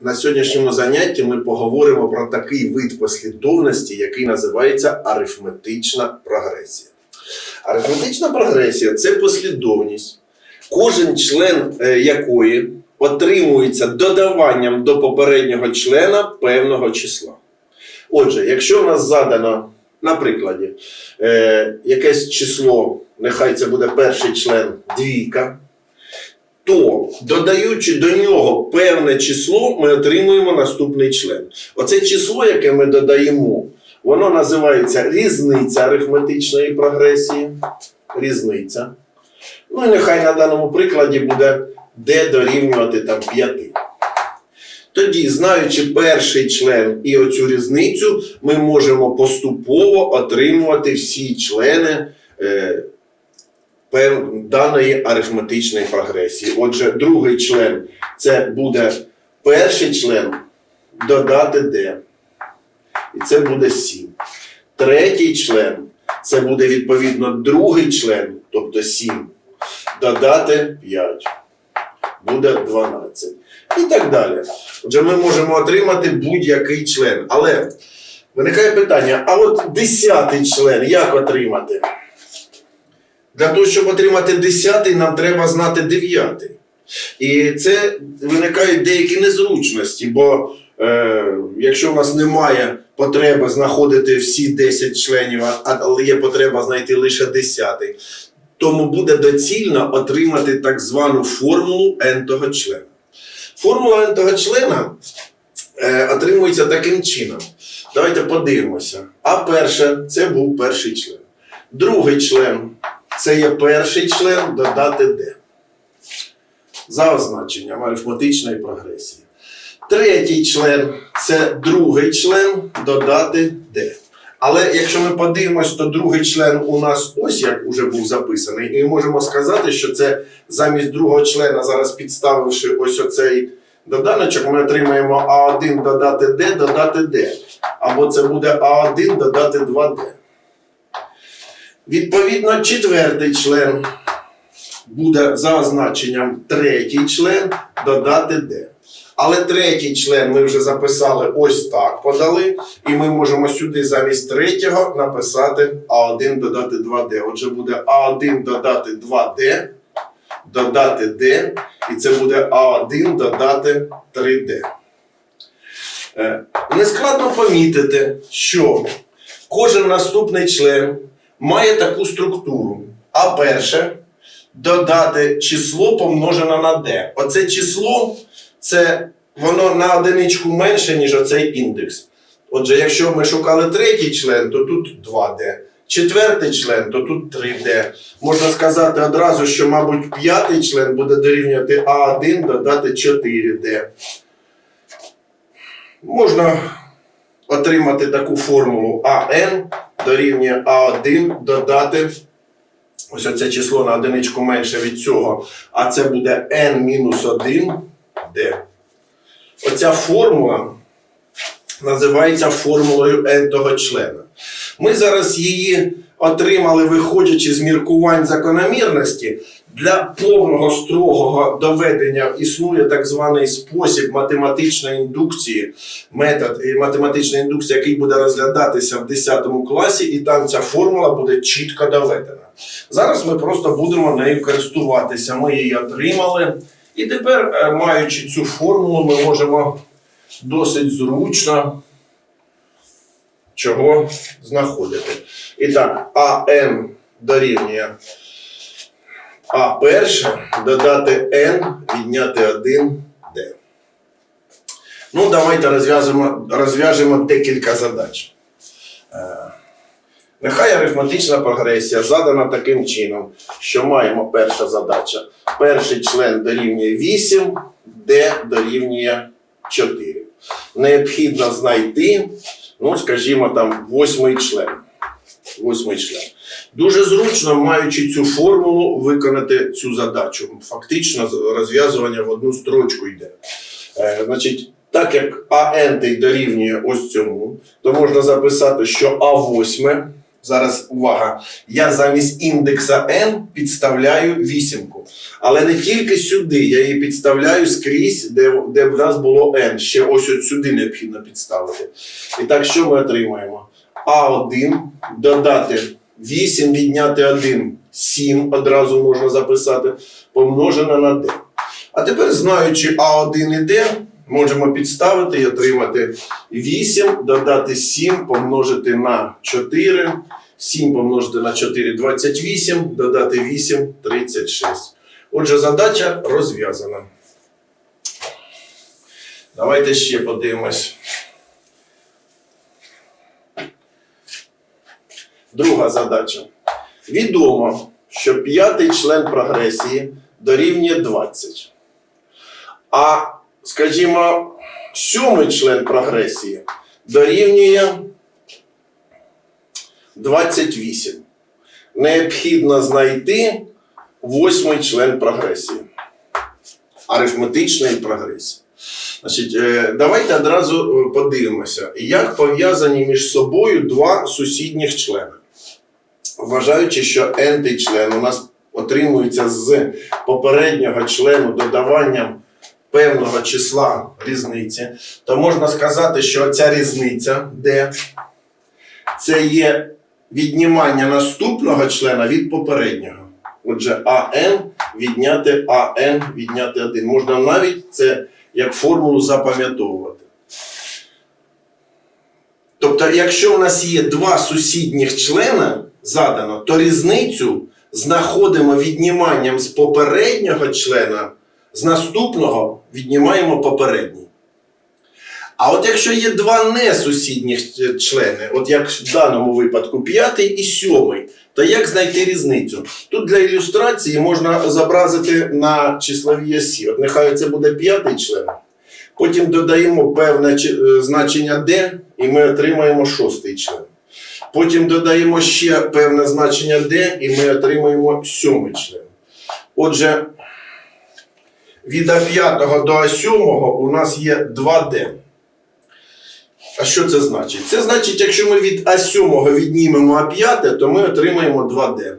на сьогоднішньому занятті ми поговоримо про такий вид послідовності, який називається арифметична прогресія. Арифметична прогресія це послідовність, кожен член е, якої отримується додаванням до попереднього члена певного числа. Отже, якщо в нас задано, на прикладі, е, якесь число, нехай це буде перший член двійка, то додаючи до нього певне число, ми отримуємо наступний член. Оце число, яке ми додаємо, воно називається різниця арифметичної прогресії. Різниця. Ну і нехай на даному прикладі буде d дорівнювати там 5. Тоді, знаючи перший член і оцю різницю, ми можемо поступово отримувати всі члени е, даної арифметичної прогресії. Отже, другий член це буде перший член додати d. І це буде 7. Третій член це буде відповідно другий член, тобто 7, додати 5. Буде 12. І так далі. Отже, ми можемо отримати будь-який член. Але виникає питання: а от десятий член як отримати? Для того, щоб отримати десятий, нам треба знати дев'ятий. І це виникають деякі незручності, бо е, якщо в нас немає потреби знаходити всі 10 членів, але є потреба знайти лише 10, тому буде доцільно отримати так звану формулу n-того члена. Формула n-того члена е, отримується таким чином. Давайте подивимося. А перше це був перший член. Другий член це є перший член додати d. За означенням арифметичної прогресії. Третій член це другий член додати d. Але якщо ми подивимось, то другий член у нас ось як уже був записаний, і можемо сказати, що це замість другого члена, зараз підставивши ось оцей доданочок, ми отримаємо А1 додати d, додати d. Або це буде А1 додати 2d. Відповідно, четвертий член буде за означенням третій член додати d. Але третій член ми вже записали ось так подали, і ми можемо сюди замість третього написати А1 додати 2D. Отже, буде А1 додати 2D, додати D, і це буде А1 додати 3D. Е, Нескладно помітити, що кожен наступний член має таку структуру. А перше додати число помножене на d. Оце число це воно на одиничку менше, ніж оцей індекс. Отже, якщо ми шукали третій член, то тут 2D. Четвертий член, то тут 3D. Можна сказати одразу, що, мабуть, п'ятий член буде дорівнювати А1 додати 4D. Можна отримати таку формулу АН дорівнює А1 додати ось оце число на одиничку менше від цього, а це буде n-1 d. Оця формула називається формулою n-того члена. Ми зараз її отримали, виходячи з міркувань закономірності. Для повного строгого доведення існує так званий спосіб математичної індукції, метод е, математичної індукції, який буде розглядатися в 10 класі, і там ця формула буде чітко доведена. Зараз ми просто будемо нею користуватися. Ми її отримали. І тепер, е, маючи цю формулу, ми можемо досить зручно чого знаходити. І так, АН дорівнює А перше додати N, відняти 1 D. Ну, давайте розв'яжемо, розв'яжемо декілька задач. Е, Нехай арифметична прогресія задана таким чином, що маємо перша задача. Перший член дорівнює 8, d дорівнює 4. Необхідно знайти, ну, скажімо, там, восьмий член. Восьмий член. Дуже зручно, маючи цю формулу, виконати цю задачу. Фактично, розв'язування в одну строчку йде. Е, значить, так як АН дорівнює ось цьому, то можна записати, що А8 зараз увага, я замість індекса n підставляю вісімку. Але не тільки сюди, я її підставляю скрізь, де, де в нас було n. Ще ось от сюди необхідно підставити. І так, що ми отримаємо? А1 додати 8 відняти 1, 7 одразу можна записати, помножено на d. А тепер, знаючи А1 і d, можемо підставити і отримати 8, додати 7, помножити на 4, 7 помножити на 4 28, додати 8 36. Отже, задача розв'язана. Давайте ще подивимось. Друга задача. Відомо, що п'ятий член прогресії дорівнює 20. А, скажімо, сьомий член прогресії дорівнює 28. Необхідно знайти восьмий член прогресії. Арифметичної прогресії. Значить, е, давайте одразу е, подивимося, як пов'язані між собою два сусідніх члени. Вважаючи, що n член у нас отримується з попереднього члену додаванням певного числа різниці, то можна сказати, що ця різниця, де це є віднімання наступного члена від попереднього. Отже, АН відняти АН відняти 1. Можна навіть це як формулу запам'ятовувати. Тобто, якщо в нас є два сусідніх члена задано, то різницю знаходимо відніманням з попереднього члена, з наступного віднімаємо попередній. А от якщо є два несусідніх члени, от як в даному випадку п'ятий і сьомий, то як знайти різницю? Тут для ілюстрації можна зобразити на числовій осі. От нехай це буде п'ятий член. Потім додаємо певне е, значення d, і ми отримаємо шостий член. Потім додаємо ще певне значення d, і ми отримаємо сьомий член. Отже, від А5 до А7 у нас є 2D. А що це значить? Це значить, якщо ми від А7 віднімемо А5, то ми отримаємо 2D.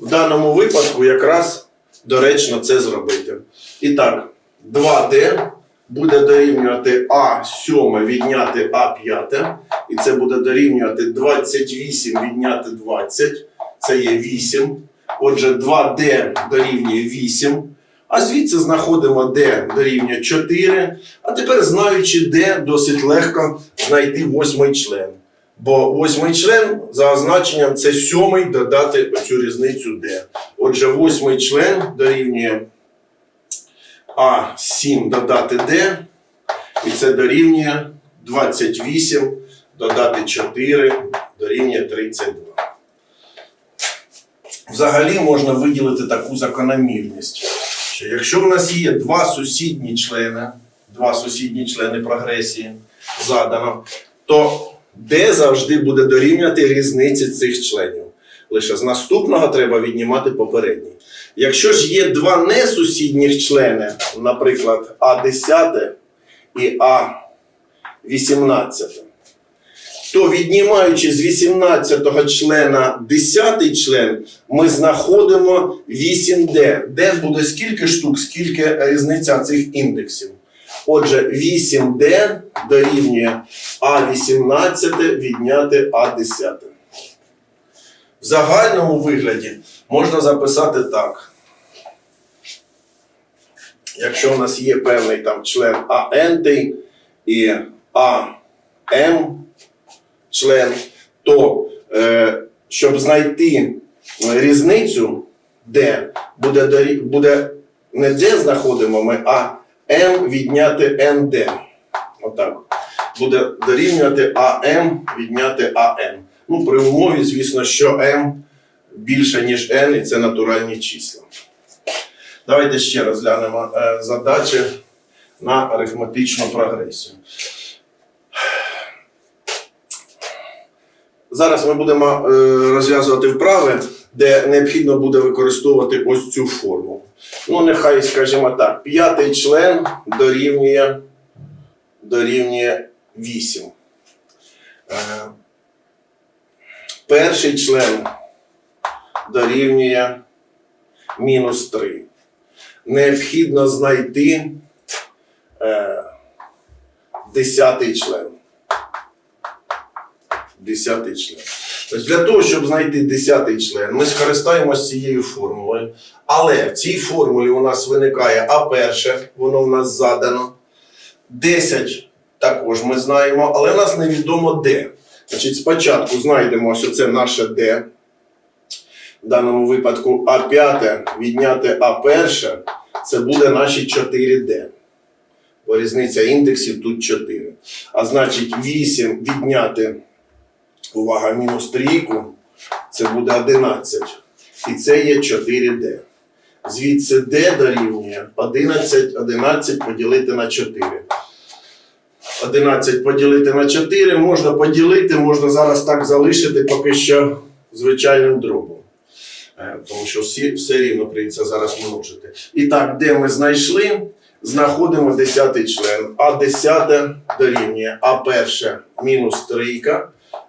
В даному випадку якраз доречно це зробити. І так, 2D буде дорівнювати А7 відняти А5, і це буде дорівнювати 28 відняти 20, це є 8. Отже, 2D дорівнює 8. А звідси знаходимо D дорівнює 4. А тепер, знаючи D, досить легко знайти восьмий член. Бо восьмий член за означенням це сьомий додати оцю різницю D. Отже, восьмий член дорівнює А7 додати D, і це дорівнює 28 додати 4 дорівнює 32. Взагалі можна виділити таку закономірність, що якщо в нас є два сусідні члени, два сусідні члени прогресії задано, то де завжди буде дорівнювати різниці цих членів. Лише з наступного треба віднімати попередній. Якщо ж є два несусідніх члени, наприклад, А10 і А18, то віднімаючи з 18 члена 10 член, ми знаходимо 8D. Де буде скільки штук, скільки різниця цих індексів. Отже, 8D дорівнює А18 відняти А10. В загальному вигляді можна записати так. Якщо у нас є певний там член АН і АМ член, то е, щоб знайти різницю, де буде, буде не де знаходимо ми, а М відняти НД. Отак. Буде дорівнювати АМ відняти АН. Ну, при умові, звісно, що М більше, ніж N, і це натуральні числа. Давайте ще розглянемо е, задачі на арифметичну прогресію. Зараз ми будемо е, розв'язувати вправи, де необхідно буде використовувати ось цю форму. Ну, нехай, скажімо так, п'ятий член дорівнює, дорівнює 8. Е, перший член дорівнює мінус 3. Необхідно знайти е, десятий член. Десятий член. Тобто для того, щоб знайти десятий член, ми скористаємося цією формулою. Але в цій формулі у нас виникає А перше, воно в нас задано. 10 також ми знаємо, але нас невідомо де. Значить, спочатку знайдемо ось це наше Д. В даному випадку А5 відняти А1 це буде наші 4D. Бо різниця індексів тут 4. А значить 8 відняти, увага, мінус трійку, це буде 11. І це є 4D. Звідси D дорівнює 11, 11 поділити на 4. 11 поділити на 4 можна поділити, можна зараз так залишити поки що звичайним дробом. Е, Тому що всі, все рівно прийдеться зараз множити. І так, де ми знайшли, знаходимо 10 член. А 10 дорівнює А перше мінус трійка.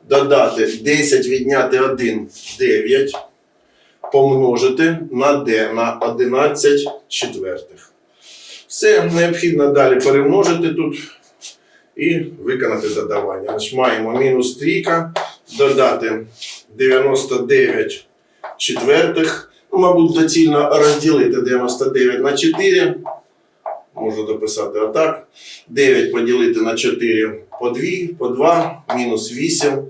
Додати 10 відняти 1 9. Помножити на d на 11 четвертих. Все необхідно далі перемножити тут і виконати додавання. Значить, маємо мінус трійка, додати 99 четвертих. Ну, мабуть, доцільно розділити 99 на 4. Можу дописати отак. 9 поділити на 4 по 2, по 2, мінус 8.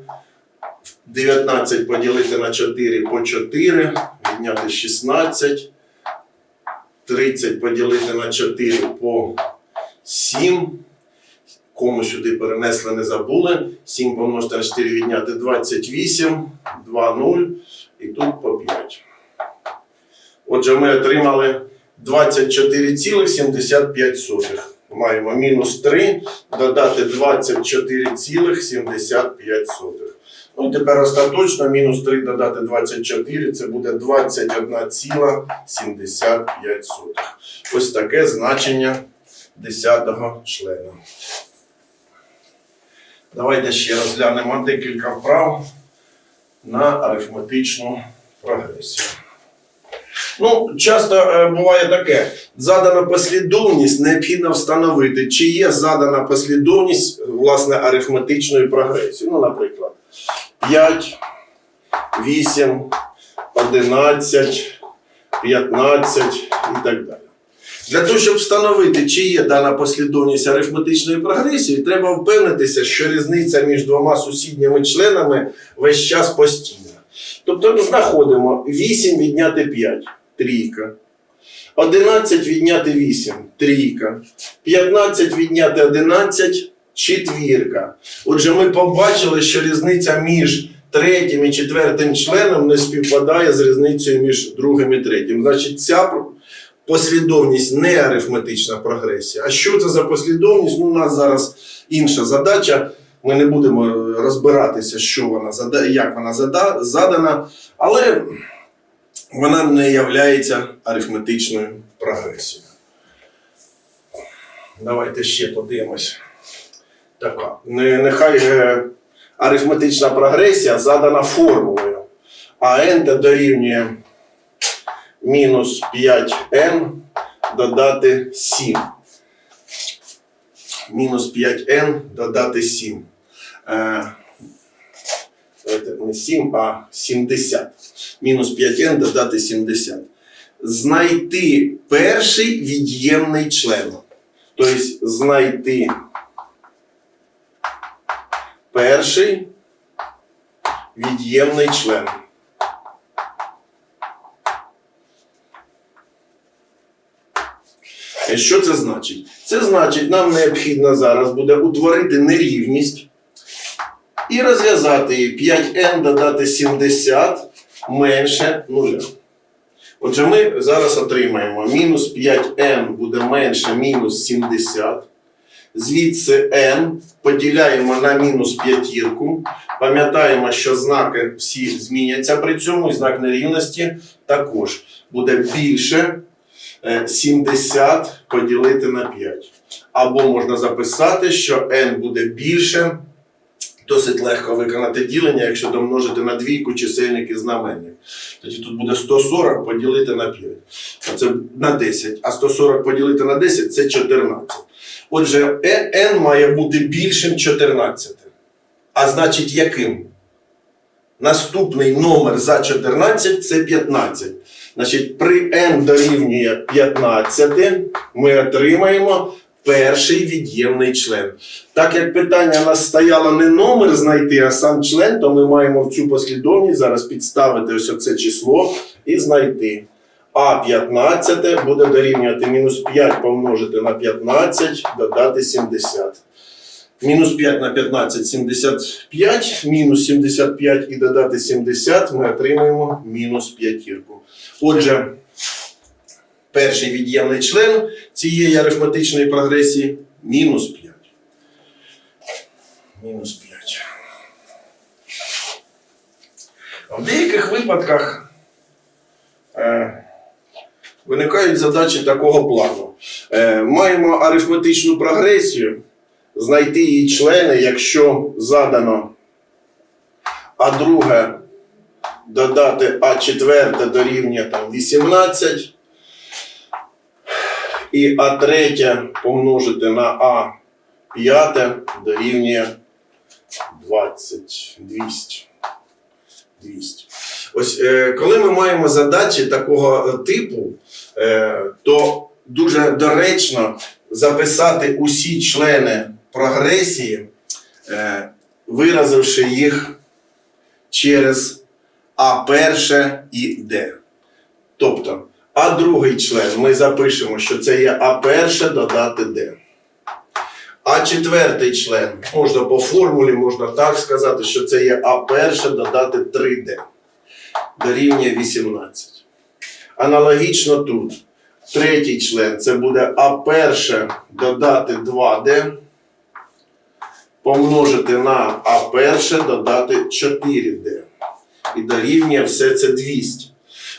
19 поділити на 4 по 4, відняти 16. 30 поділити на 4 по 7. Кому сюди перенесли, не забули. 7 помножити на 4 відняти 28, 2, 0 і тут по 5. Отже, ми отримали 24,75. Маємо мінус 3, додати 24,75. Ну і тепер остаточно мінус 3 додати 24, це буде 21,75. Ось таке значення 10-го члена. Давайте ще розглянемо декілька вправ на арифметичну прогресію. Ну, часто е, буває таке: задана послідовність необхідно встановити, чи є задана послідовність власне арифметичної прогресії. Ну, наприклад, 5, 8, 11, 15 і так далі. Для того, щоб встановити, чи є дана послідовність арифметичної прогресії, треба впевнитися, що різниця між двома сусідніми членами весь час постійна. Тобто знаходимо 8 відняти 5 трійка. 11 відняти 8 трійка. 15 відняти 11 четвірка. Отже, ми побачили, що різниця між третім і четвертим членом не співпадає з різницею між другим і третім. Значить, ця послідовність не арифметична прогресія. А що це за послідовність? Ну, у нас зараз інша задача. Ми не будемо розбиратися, що вона як вона задана, але вона не є арифметичною прогресією. Давайте ще подивимось. Така. Нехай арифметична прогресія задана формулою. А n дорівнює мінус 5n додати 7. Мінус 5n додати 7. Е, давайте не 7, а 70. Мінус 5n додати 70. Знайти перший від'ємний член. Тобто знайти перший від'ємний член. Що це значить? Це значить, нам необхідно зараз буде утворити нерівність і розв'язати її 5n додати 70 менше 0. Отже, ми зараз отримаємо мінус 5n буде менше мінус 70. Звідси n поділяємо на мінус п'ятірку. Пам'ятаємо, що знаки всі зміняться при цьому, і знак нерівності також буде більше е, 70 поділити на 5. Або можна записати, що n буде більше, Досить легко виконати ділення, якщо домножити на двійку чисельник і знаменник. Тоді тут буде 140 поділити на 5. А Це на 10. А 140 поділити на 10 це 14. Отже, е- n має бути більшим 14. А значить, яким? Наступний номер за 14 це 15. Значить, при n дорівнює 15 ми отримаємо перший від'ємний член. Так як питання у нас стояло не номер знайти, а сам член, то ми маємо в цю послідовність зараз підставити ось оце число і знайти. А 15 буде дорівнювати мінус 5 помножити на 15, додати 70. Мінус 5 на 15 75, мінус 75 і додати 70 ми отримаємо мінус п'ятірку. Отже, перший від'ємний член цієї арифметичної прогресії мінус 5. Мінус 5. В деяких випадках е, виникають задачі такого плану. Е, маємо арифметичну прогресію, знайти її члени, якщо задано А друге додати А четверте дорівнює там 18. І А третє помножити на А п'яте дорівнює 20, 200. 200. Ось е, коли ми маємо задачі такого е, типу, е, то дуже доречно записати усі члени прогресії, е, виразивши їх через А перше і Д. Тобто, А другий член ми запишемо, що це є А перше додати Д. А четвертий член, можна по формулі, можна так сказати, що це є А перше додати 3D. Дорівнює 18. Аналогічно тут. Третій член це буде А перше додати 2D. Помножити на А перше додати 4D. І дорівнює все це 200.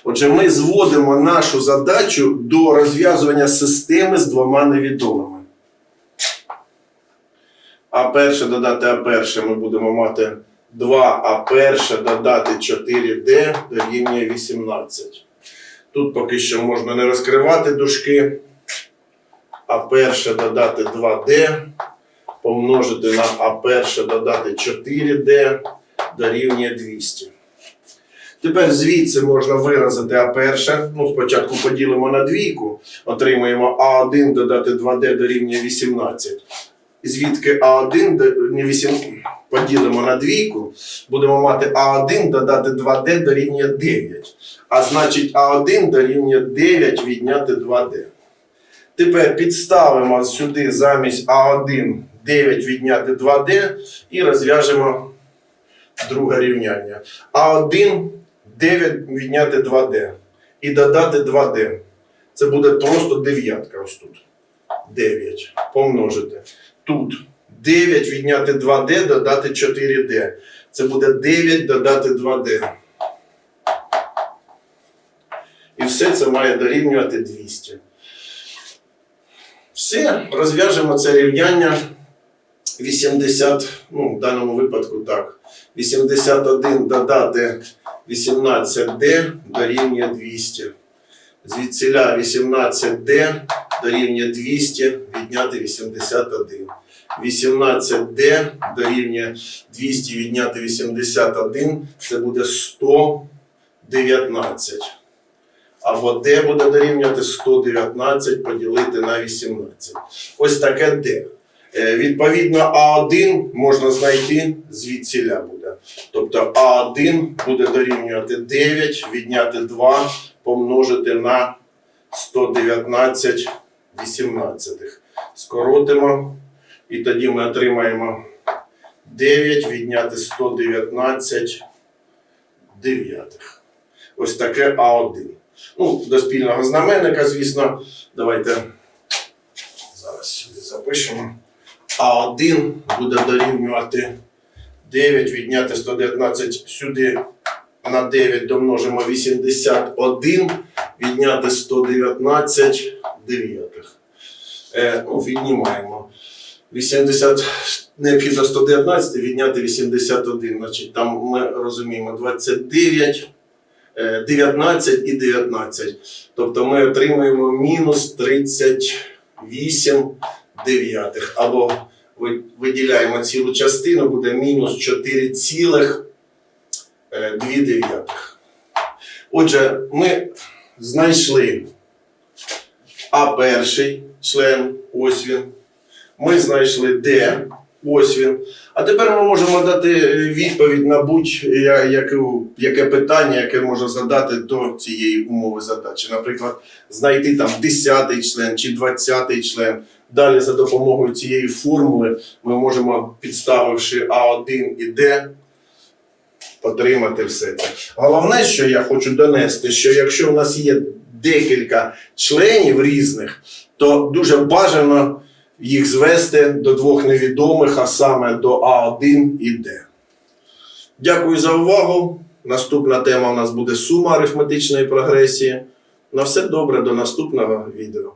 Отже, ми зводимо нашу задачу до розв'язування системи з двома невідомими. А перше додати А перше ми будемо мати 2 А перше додати 4D дорівнює 18. Тут поки що можна не розкривати дужки. А перше додати 2D, помножити на А перше додати 4D дорівнює 200. Тепер звідси можна виразити А перше. Ну, спочатку поділимо на двійку, отримаємо А1 додати 2D дорівнює 18. Звідки А1 не 8, поділимо на двійку, будемо мати А1 додати 2D дорівнює 9. А значить А1 дорівнює 9 відняти 2D. Тепер підставимо сюди замість А1 9 відняти 2D і розв'яжемо друге рівняння. А1 9 відняти 2D і додати 2D. Це буде просто дев'ятка ось тут. 9 помножити. Тут 9 відняти 2D, додати 4D. Це буде 9 додати 2D. І все це має дорівнювати 200. Все, розв'яжемо це рівняння 80, ну, в даному випадку так. 81 додати 18D дорівнює 200. Звідсіля 18D дорівнює 200 відняти 81. 18D дорівнює 200 відняти 81, це буде 119. Або D буде дорівнювати 119 поділити на 18. Ось таке D. Е, Відповідно, А1 можна знайти звідсіля буде. Тобто А1 буде дорівнювати 9, відняти 2, помножити на 119 18. Скоротимо. І тоді ми отримаємо 9 відняти 119 дев'ятих. Ось таке А1. Ну, до спільного знаменника, звісно, давайте зараз сюди запишемо. А1 буде дорівнювати 9 відняти 119 сюди на 9 домножимо 81, відняти 119 дев'ятих. Е, ну, віднімаємо. 80 необхідно 119, відняти 81. Значить, там ми розуміємо 29, е, 19 і 19. Тобто ми отримуємо мінус 38 дев'ятих. Або виділяємо цілу частину, буде мінус 4,2. Отже, ми знайшли А перший член, ось він. Ми знайшли Д, ось він. А тепер ми можемо дати е, відповідь на будь-яке яке питання, яке може задати до цієї умови задачі. Наприклад, знайти там 10-й член чи 20-й член. Далі за допомогою цієї формули ми можемо, підставивши А1 і Д, отримати все це. Головне, що я хочу донести, що якщо в нас є декілька членів різних, то дуже бажано їх звести до двох невідомих, а саме до А1 і Д. Дякую за увагу. Наступна тема у нас буде сума арифметичної прогресії. На все добре, до наступного відео.